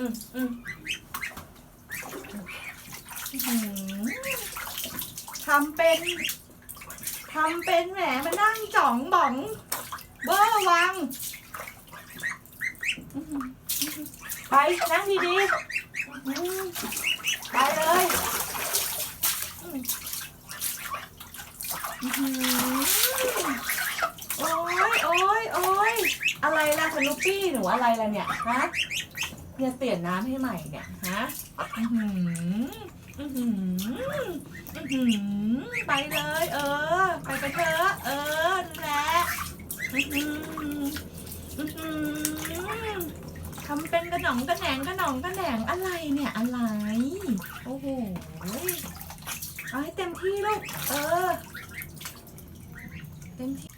อืมอื้อหือทำเป็นทำเป็นแหมมานั่งจ่องบ่องเบอร์วัง ไปนั่งดีๆไปเลยโอ้ยโอ้ยโอ้ยอะไรล่ะสนุปปี้หนูอะไรล่ะเนี่ยฮะ เนี่ยเปลี่ยนน้ำให้ใหม่เนี่ยฮะอือหืออือหืออือหือไปเลย เออ ไปไปเถอะเออนั่นแหละอื้อหืออือหือทำเป็นกระหน่องกระแหนงกระหน่องกระแหนงอะไรเนี่ยอะไร โอ้โหเอาให้เต็มที่ลูกเออ เต็มที่